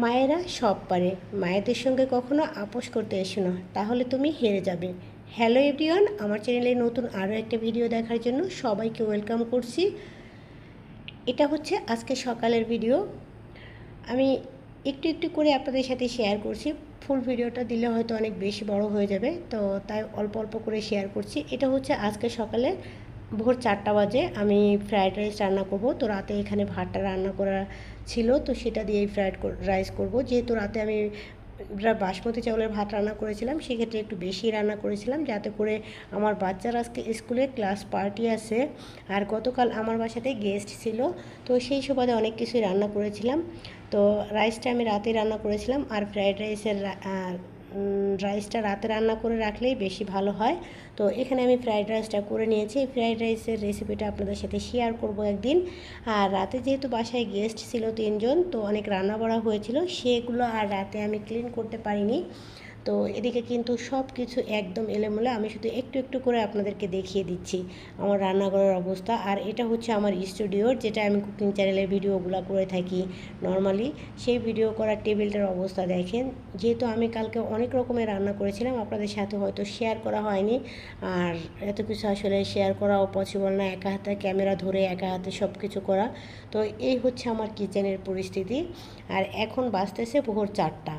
মায়েরা সব পারে। মায়েদের সঙ্গে কখনো আপোষ করতে এসো না, তাহলে তুমি হেরে যাবে। হ্যালো এভরিওয়ান, আমার চ্যানেলে নতুন আরও একটা ভিডিও দেখার জন্য সবাইকে ওয়েলকাম করছি। এটা হচ্ছে আজকে সকালের ভিডিও। আমি একটু একটু করে আপনাদের সাথে শেয়ার করছি। ফুল ভিডিওটা দিলে হয়তো অনেক বেশি বড় হয়ে যাবে, তো তাই অল্প অল্প করে শেয়ার করছি। এটা হচ্ছে আজকে সকালে ভোর চারটা বাজে আমি ফ্রায়েড রাইস রান্না করব। তো রাতে এখানে ভাতটা রান্না করা ছিল, তো সেটা দিয়েই ফ্রায়েড রাইস করব। যেহেতু রাতে আমি বাসমতি চাউলের ভাত রান্না করেছিলাম, সেক্ষেত্রে একটু বেশি রান্না করেছিলাম, যাতে করে আমার বাচ্চার আজকে স্কুলে ক্লাস পার্টি আছে। আর গতকাল আমার বাসাতে গেস্ট ছিল, তো সেই সুবাদে অনেক কিছুই রান্না করেছিলাম। তো রাইসটা আমি রাতে রান্না করেছিলাম, আর ফ্রায়েড রাইসের রাইসটা রাতে রান্না করে রাখলেই বেশি ভালো হয়। তো এখানে আমি ফ্রায়েড রাইসটা করে নিয়েছি। এই ফ্রায়েড রাইসের রেসিপিটা আপনাদের সাথে শেয়ার করব একদিন। আর রাতে যেহেতু বাসায় গেস্ট ছিল তিনজন, তো অনেক রান্না বড়া হয়েছিল, সেগুলো আর রাতে আমি ক্লিন করতে পারিনি। তো এদিকে কিন্তু সব কিছু একদম এলোমেলো। আমি শুধু একটু একটু করে আপনাদেরকে দেখিয়ে দিচ্ছি আমার রান্নাঘরের অবস্থা। আর এটা হচ্ছে আমার স্টুডিওর যেটা আমি কুকিং চ্যানেলের ভিডিওগুলো করে থাকি নর্মালি। সেই ভিডিও করার টেবিলটার অবস্থা দেখেন। যেহেতু আমি কালকে অনেক রকমের রান্না করেছিলাম, আপনাদের সাথে হয়তো শেয়ার করা হয়নি। আর এত কিছু আসলে শেয়ার করাও পসিবল না, একা হাতে ক্যামেরা ধরে একা হাতে সব কিছু করা। তো এই হচ্ছে আমার কিচেনের পরিস্থিতি। আর এখন বাঁচতেছে ভোর চারটা।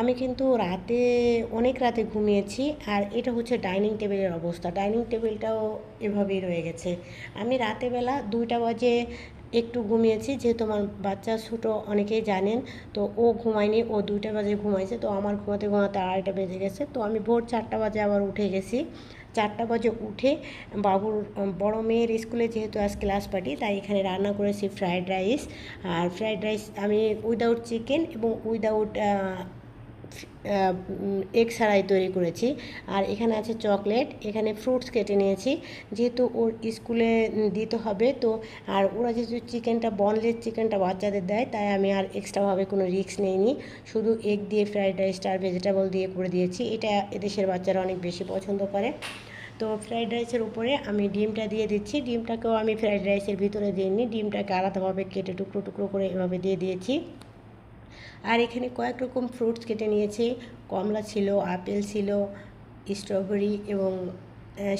আমি কিন্তু রাতে অনেক রাতে ঘুমিয়েছি আর এটা হচ্ছে ডাইনিং টেবিলের অবস্থা। ডাইনিং টেবিলটাও এভাবেই রয়ে গেছে। আমি রাতেবেলা দুইটা বাজে একটু ঘুমিয়েছি, যেহেতু আমার বাচ্চা ছোটো অনেকেই জানেন, তো ও ঘুমায়নি, ও দুইটা বাজে ঘুমাইছে, তো আমার ঘুমাতে ঘুমাতে আড়াইটা বেজে গেছে। তো আমি ভোর চারটা বাজে আবার উঠে গেছি। চারটা বাজে উঠে বাবুর, বড় মেয়ের স্কুলে যেহেতু আজ ক্লাস পার্টি, তাই এখানে রান্না করেছি ফ্রায়েড রাইস। আর ফ্রায়েড রাইস আমি উইদাউট চিকেন এবং উইদাউট এগ ছাড়াই তৈরি করেছি। আর এখানে আছে চকলেট এখানে ফ্রুটস কেটে নিয়েছি। যেহেতু ওর স্কুলে দিতে হবে, তো আর ওরা যেহেতু চিকেনটা বনলেস চিকেনটা বাচ্চাদের দেয়, তাই আমি আর এক্সট্রাভাবে কোনো রিস্ক নেইনি। শুধু এগ দিয়ে ফ্রাইড রাইসটা আর ভেজিটেবল দিয়ে করে দিয়েছি। এটা এদেশের বাচ্চারা অনেক বেশি পছন্দ করে। তো ফ্রাইড রাইসের উপরে আমি ডিমটা দিয়ে দিচ্ছি। ডিমটাকেও আমি ফ্রাইড রাইসের ভিতরে দিইনি ডিমটাকে আলাদাভাবে কেটে টুকরো টুকরো করে এভাবে দিয়ে দিয়েছি। আর এখানে কয়েক রকম ফ্রুটস কেটে নিয়েছি। কমলা ছিল আপেল ছিল স্ট্রবেরি এবং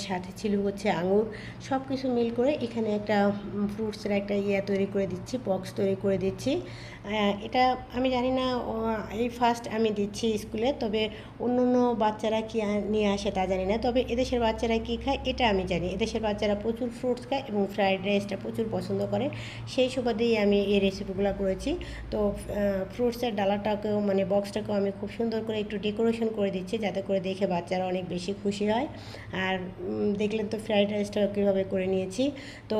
সাথে ছিল হচ্ছে আঙুর। সব কিছু মিল করে এখানে একটা ফ্রুটসের একটা ইয়ে তৈরি করে দিচ্ছি বক্স তৈরি করে দিচ্ছি। এটা আমি জানি না এই ফার্স্ট আমি দিচ্ছি স্কুলে তবে অন্য অন্য বাচ্চারা কী নিয়ে আসে তা জানি না। তবে এদেশের বাচ্চারা কী খায়, এটা আমি জানি। এদেশের বাচ্চারা প্রচুর ফ্রুটস খায় এবং ফ্রায়েড রাইসটা প্রচুর পছন্দ করে। সেই সুবাদেই আমি এই রেসিপিগুলো করেছি। তো ফ্রুটসের ডালাটাকেও মানে বক্সটাকেও আমি খুব সুন্দর করে একটু ডেকোরেশন করে দিচ্ছি, যাতে করে দেখে বাচ্চারা অনেক বেশি খুশি হয়। আর দেখলেন তো ফ্রাইড রাইসটা কীভাবে করে নিয়েছি। তো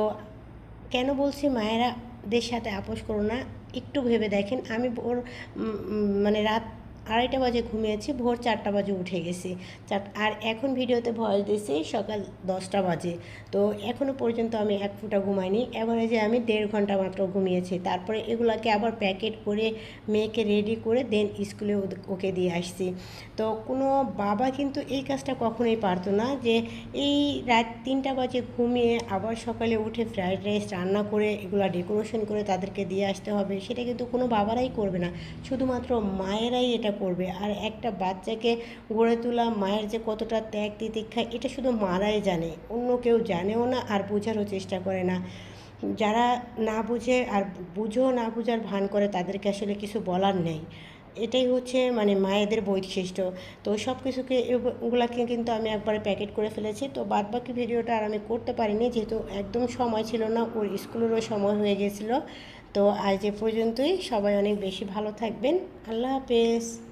কেন বলছি মায়েরা দের সাথে আপোষ করো না, একটু ভেবে দেখেন। আমি ওর মানে রাত আড়াইটা বাজে ঘুমিয়েছি, ভোর চারটা বাজে উঠে গেছি। চার আর এখন ভিডিওতে ভয়েস দিয়েছি সকাল দশটা বাজে। তো এখনও পর্যন্ত আমি এক ফুটা ঘুমাইনি। এবারে যে আমি দেড় ঘণ্টা মাত্র ঘুমিয়েছি। তারপরে এগুলাকে আবার প্যাকেট করে মেয়েকে রেডি করে দেন স্কুলে ওকে দিয়ে আসছি। তো কোনো বাবা কিন্তু এই কাজটা কখনোই পারতো না যে এই রাত তিনটা বাজে ঘুমিয়ে আবার সকালে উঠে ফ্রাইড রাইস রান্না করে এগুলো ডেকোরেশন করে তাদেরকে দিয়ে আসতে হবে, সেটা কিন্তু কোনো বাবারাই করবে না। শুধুমাত্র মায়েরাই এটা করবে আর একটা বাচ্চাকে গড়ে তোলা, মায়ের যে কতটা ত্যাগ তিতিক্ষা, এটা শুধু মারাই জানে। অন্য কেউ জানেও না আর বোঝারও চেষ্টা করে না। যারা না বুঝে আর বুঝেও না বুঝার ভান করে, তাদেরকে আসলে কিছু বলার নেই। এটাই হচ্ছে মানে মায়েদের বৈশিষ্ট্য। তো সব কিছুকে এগুলাকে কিন্তু আমি একবারে প্যাকেট করে ফেলেছি। তো বাদ বাকি ভিডিওটা আর আমি করতে পারিনি, যেহেতু একদম সময় ছিল না, ওর স্কুলেরও সময় হয়ে গেছিল। তো আজ এ পর্যন্তই। সবাই অনেক বেশি ভালো থাকবেন। আল্লাহ হাফেজ।